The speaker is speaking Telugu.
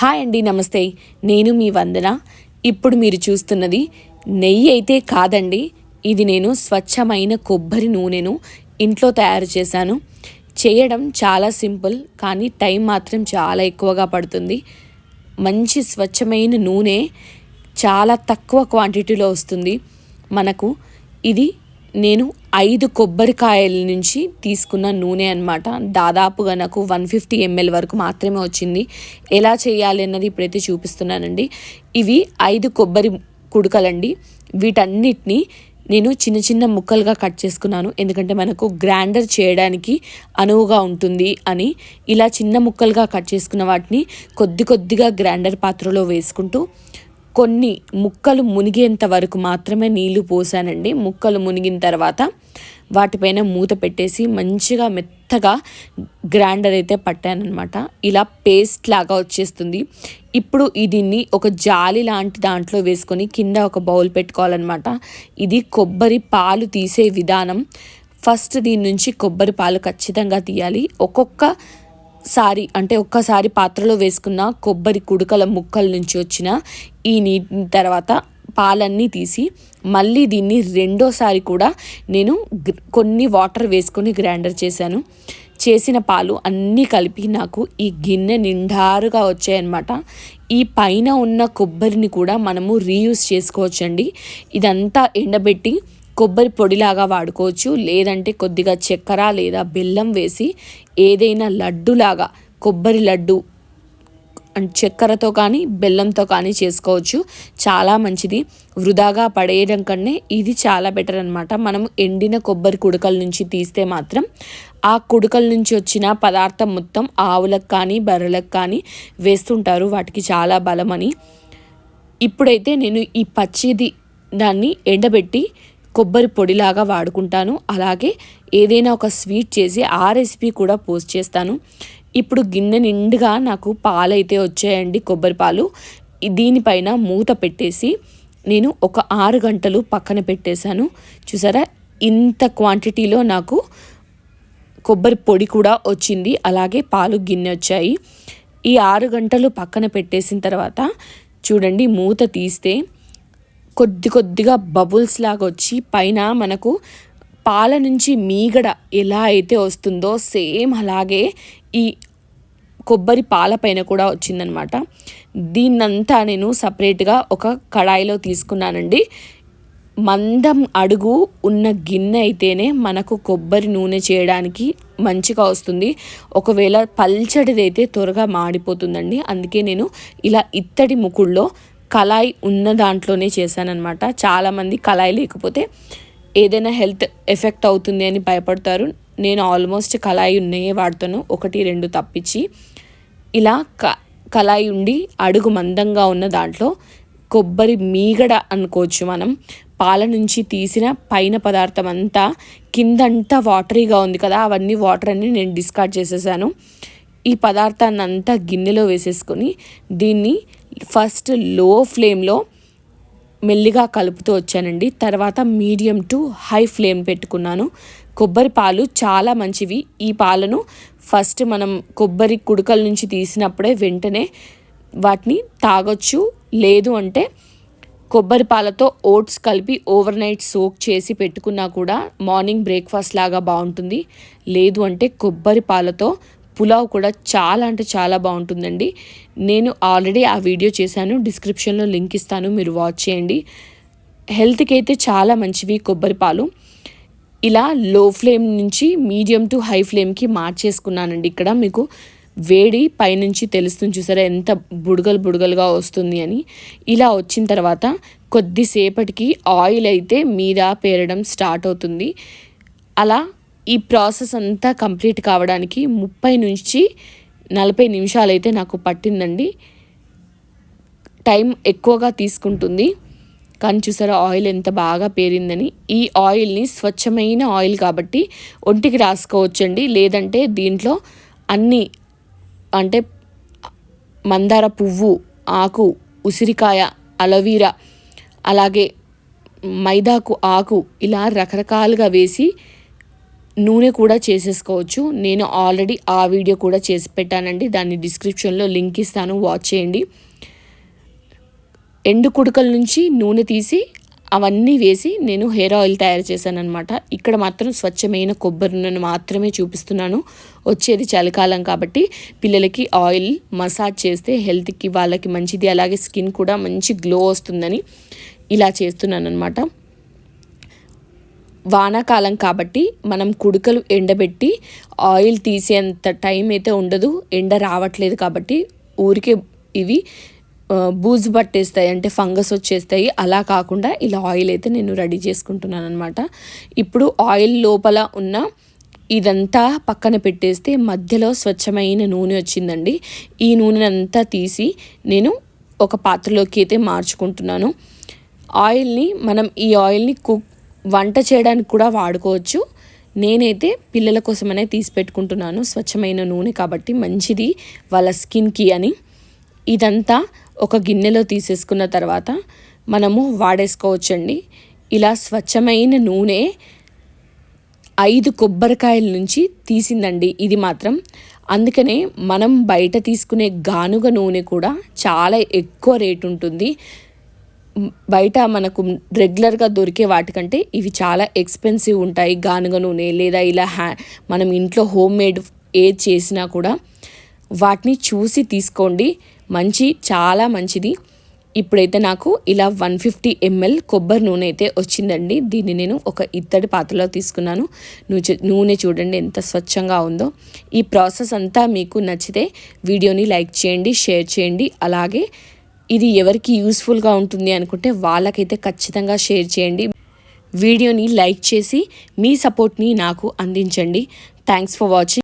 హాయ్ అండి నమస్తే. నేను మీ వందన. ఇప్పుడు మీరు చూస్తున్నది నెయ్యి అయితే కాదండి. ఇది నేను స్వచ్ఛమైన కొబ్బరి నూనెను ఇంట్లో తయారు చేశాను. చేయడం చాలా సింపుల్ కానీ టైం మాత్రం చాలా ఎక్కువగా పడుతుంది. మంచి స్వచ్ఛమైన నూనె చాలా తక్కువ క్వాంటిటీలో వస్తుంది. మనకు ఇది నేను ఐదు కొబ్బరికాయల నుంచి తీసుకున్న నూనె అనమాట దాదాపుగా నాకు వన్ ఫిఫ్టీ ఎంఎల్ వరకు మాత్రమే వచ్చింది. ఎలా చేయాలి అన్నది ఇప్పుడైతే చూపిస్తున్నానండి. ఇవి ఐదు కొబ్బరి కుడకలండి. వీటన్నిటిని నేను చిన్న చిన్న ముక్కలుగా కట్ చేసుకున్నాను. ఎందుకంటే మనకు గ్రైండర్ చేయడానికి అనువుగా ఉంటుంది అని ఇలా చిన్న ముక్కలుగా కట్ చేసుకున్న వాటిని కొద్ది కొద్దిగా గ్రైండర్ పాత్రలో వేసుకుంటూ కొన్ని ముక్కలు మునిగేంత వరకు మాత్రమే నీళ్ళు పోసానండి. ముక్కలు మునిగిన తర్వాత వాటిపైన మూత పెట్టేసి మంచిగా మెత్తగా గ్రైండర్ అయితే పట్టానమాట ఇలా పేస్ట్ లాగా వచ్చేస్తుంది. ఇప్పుడు దీన్ని ఒక జాలి లాంటి దాంట్లో వేసుకొని కింద ఒక బౌల్ పెట్టుకోవాలన్నమాట. ఇది కొబ్బరి పాలు తీసే విధానం. ఫస్ట్ దీని నుంచి కొబ్బరి పాలు ఖచ్చితంగా తీయాలి. ఒక్కొక్క సారి అంటే ఒక్కసారి పాత్రలో వేసుకున్న కొబ్బరి కుడుకల ముక్కల నుంచి వచ్చిన ఈ నీటి తర్వాత పాలన్నీ తీసి మళ్ళీ దీన్ని రెండోసారి కూడా నేను కొన్ని వాటర్ వేసుకొని గ్రైండర్ చేశాను. చేసిన పాలు అన్నీ కలిపి నాకు ఈ గిన్నె నిండారుగా వచ్చాయన్నమాట. ఈ పైన ఉన్న కొబ్బరిని కూడా మనము రీయూస్ చేసుకోవచ్చండి. ఇదంతా ఎండబెట్టి కొబ్బరి పొడిలాగా వాడుకోవచ్చు. లేదంటే కొద్దిగా చక్కెర లేదా బెల్లం వేసి ఏదైనా లడ్డులాగా కొబ్బరి లడ్డు చక్కెరతో కానీ బెల్లంతో కానీ చేసుకోవచ్చు. చాలా మంచిది. వృధాగా పడేయడం కన్నా ఇది చాలా బెటర్ అనమాట మనం ఎండిన కొబ్బరి కుడకల నుంచి తీస్తే మాత్రం ఆ కుడకల నుంచి వచ్చిన పదార్థం మొత్తం ఆవులకు కానీ బర్రెలకు కానీ వేస్తుంటారు. వాటికి చాలా బలమని. ఇప్పుడైతే నేను ఈ పచ్చిది దాన్ని ఎండబెట్టి కొబ్బరి పొడిలాగా వాడుకుంటాను. అలాగే ఏదైనా ఒక స్వీట్ చేసి ఆ రెసిపీ కూడా పోస్ట్ చేస్తాను. ఇప్పుడు గిన్నె నిండుగా నాకు పాలు అయితే వచ్చాయండి కొబ్బరి పాలు. దీనిపైన మూత పెట్టేసి నేను ఒక ఆరు గంటలు పక్కన పెట్టేశాను. చూసారా? ఇంత క్వాంటిటీలో నాకు కొబ్బరి పొడి కూడా వచ్చింది. అలాగే పాలు గిన్నె వచ్చాయి. ఈ ఆరు గంటలు పక్కన పెట్టేసిన తర్వాత చూడండి మూత తీస్తే కొద్ది కొద్దిగా బబుల్స్ లాగా వచ్చి పైన మనకు పాల నుంచి మీగడ ఎలా అయితే వస్తుందో సేమ్ అలాగే ఈ కొబ్బరి పాల పైన కూడా వచ్చిందనమాట. దీన్నంతా నేను సపరేట్గా ఒక కడాయిలో తీసుకున్నానండి. మందం అడుగు ఉన్న గిన్నె అయితేనే మనకు కొబ్బరి నూనె చేయడానికి మంచిగా వస్తుంది. ఒకవేళ పల్చడిదైతే త్వరగా మాడిపోతుందండి. అందుకే నేను ఇలా ఇత్తడి ముకుల్లో కళాయి ఉన్న దాంట్లోనే చేశానమాట చాలామంది కళాయి లేకపోతే ఏదైనా హెల్త్ ఎఫెక్ట్ అవుతుంది అని భయపడతారు. నేను ఆల్మోస్ట్ కళాయి ఉన్నాయే వాడతాను. ఒకటి రెండు తప్పించి ఇలా క కళాయి ఉండి అడుగు మందంగా ఉన్న దాంట్లో కొబ్బరి మీగడ అనుకోవచ్చు మనం. పాల నుంచి తీసిన పైన పదార్థం అంతా కిందంతా వాటరీగా ఉంది కదా అవన్నీ వాటర్ అన్ని నేను డిస్కార్డ్ చేసేసాను. ఈ పదార్థాన్ని అంతా గిన్నెలో వేసేసుకొని దీన్ని ఫస్ట్లో ఫ్లేమ్లో మెల్లిగా కలుపుతూ వచ్చానండి. తర్వాత మీడియం టు హై ఫ్లేమ్ పెట్టుకున్నాను. కొబ్బరి పాలు చాలా మంచివి. ఈ పాలను ఫస్ట్ మనం కొబ్బరి కుడుకల నుంచి తీసినప్పుడే వెంటనే వాటిని తాగొచ్చు. లేదు అంటే కొబ్బరి పాలతో ఓట్స్ కలిపి ఓవర్ నైట్ సోక్ చేసి పెట్టుకున్నా కూడా మార్నింగ్ బ్రేక్ఫాస్ట్ లాగా బాగుంటుంది. లేదు అంటే కొబ్బరి పాలతో పులావ్ కూడా చాలా అంటే చాలా బాగుంటుందండి. నేను ఆల్రెడీ ఆ వీడియో చేశాను డిస్క్రిప్షన్లో లింక్ ఇస్తాను మీరు వాచ్ చేయండి. హెల్త్కి అయితే చాలా మంచివి కొబ్బరి పాలు. ఇలా లో ఫ్లేమ్ నుంచి మీడియం టు హై ఫ్లేమ్కి మార్చేసుకున్నానండి ఇక్కడ మీకు. వేడి పైనుంచి తెలుస్తుంది చూసారా ఎంత బుడగలు బుడగలుగా వస్తుంది అని. ఇలా వచ్చిన తర్వాత కొద్దిసేపటికి ఆయిల్ అయితే మీద పేరడం స్టార్ట్ అవుతుంది. అలా ఈ ప్రాసెస్ అంతా కంప్లీట్ కావడానికి ముప్పై నుంచి నలభై నిమిషాలు అయితే నాకు పట్టిందండి. టైం ఎక్కువగా తీసుకుంటుంది. కానీ చూసారా ఆయిల్ ఎంత బాగా పేరిందని. ఈ ఆయిల్ని స్వచ్ఛమైన ఆయిల్ కాబట్టి ఒంటికి రాసుకోవచ్చండి. లేదంటే దీంట్లో అన్ని అంటే మందార పువ్వు ఆకు ఉసిరికాయ అలవీరా అలాగే మైదాకు ఆకు ఇలా రకరకాలుగా వేసి నూనె కూడా చేసేసుకోవచ్చు. నేను ఆల్రెడీ ఆ వీడియో కూడా చేసి పెట్టానండి. దాన్ని డిస్క్రిప్షన్లో లింక్ ఇస్తాను. వాచ్ చేయండి. ఎండు కుడకల నుంచి నూనె తీసి అవన్నీ వేసి నేను హెయిర్ ఆయిల్ తయారు చేశాను అనమాట ఇక్కడ మాత్రం స్వచ్ఛమైన కొబ్బరి నూనెను మాత్రమే చూపిస్తున్నాను. వచ్చేది చలికాలం కాబట్టి పిల్లలకి ఆయిల్ మసాజ్ చేస్తే హెల్త్కి వాళ్ళకి మంచిది. అలాగే స్కిన్ కూడా మంచి గ్లో వస్తుందని ఇలా చేస్తున్నాను అనమాట వానాకాలం కాబట్టి మనం కుడుకలు ఎండబెట్టి ఆయిల్ తీసేంత టైం అయితే ఉండదు. ఎండ రావట్లేదు కాబట్టి ఊరికే ఇవి బూజు పట్టేస్తాయి అంటే ఫంగస్ వచ్చేస్తాయి. అలా కాకుండా ఇలా ఆయిల్ అయితే నేను రెడీ చేసుకుంటున్నాను అనమాట ఇప్పుడు ఆయిల్ లోపల ఉన్న ఇదంతా పక్కన పెట్టేస్తే మధ్యలో స్వచ్ఛమైన నూనె వచ్చిందండి. ఈ నూనెనంతా తీసి నేను ఒక పాత్రలోకి అయితే మార్చుకుంటున్నాను. ఆయిల్ని మనం ఈ ఆయిల్ని కుక్ వంట చేయడానికి కూడా వాడుకోవచ్చు. నేనైతే పిల్లల కోసమనే తీసి పెట్టుకుంటున్నాను. స్వచ్ఛమైన నూనె కాబట్టి మంచిది. వాళ్ళ స్కిన్కి అని. ఇదంతా ఒక గిన్నెలో తీసేసుకున్న తర్వాత మనము వాడేసుకోవచ్చండి. ఇలా స్వచ్ఛమైన నూనె ఐదు కొబ్బరికాయల నుంచి తీసిందండి. ఇది మాత్రం. అందుకనే మనం బయట తీసుకునే గానుగ నూనె కూడా చాలా ఎక్కువ రేటు ఉంటుంది. బయట మనకు రెగ్యులర్గా దొరికే వాటికంటే ఇవి చాలా ఎక్స్పెన్సివ్ ఉంటాయి. గానుగ నూనె లేదా ఇలా హ్యా మనం ఇంట్లో హోమ్ మేడ్ ఏది చేసినా కూడా వాటిని చూసి తీసుకోండి. మంచి చాలా మంచిది. ఇప్పుడైతే నాకు ఇలా వన్ ఫిఫ్టీ ఎంఎల్ కొబ్బరి నూనె అయితే వచ్చిందండి. దీన్ని నేను ఒక ఇత్తడి పాత్రలో తీసుకున్నాను. నూనె చూడండి ఎంత స్వచ్ఛంగా ఉందో. ఈ ప్రాసెస్ అంతా మీకు నచ్చితే వీడియోని లైక్ చేయండి షేర్ చేయండి. అలాగే ఇది ఎవరికి యూస్ఫుల్గా ఉంటుంది అనుకుంటే వాళ్ళకైతే ఖచ్చితంగా షేర్ చేయండి. వీడియోని లైక్ చేసి మీ సపోర్ట్ని నాకు అందించండి. Thanks for watching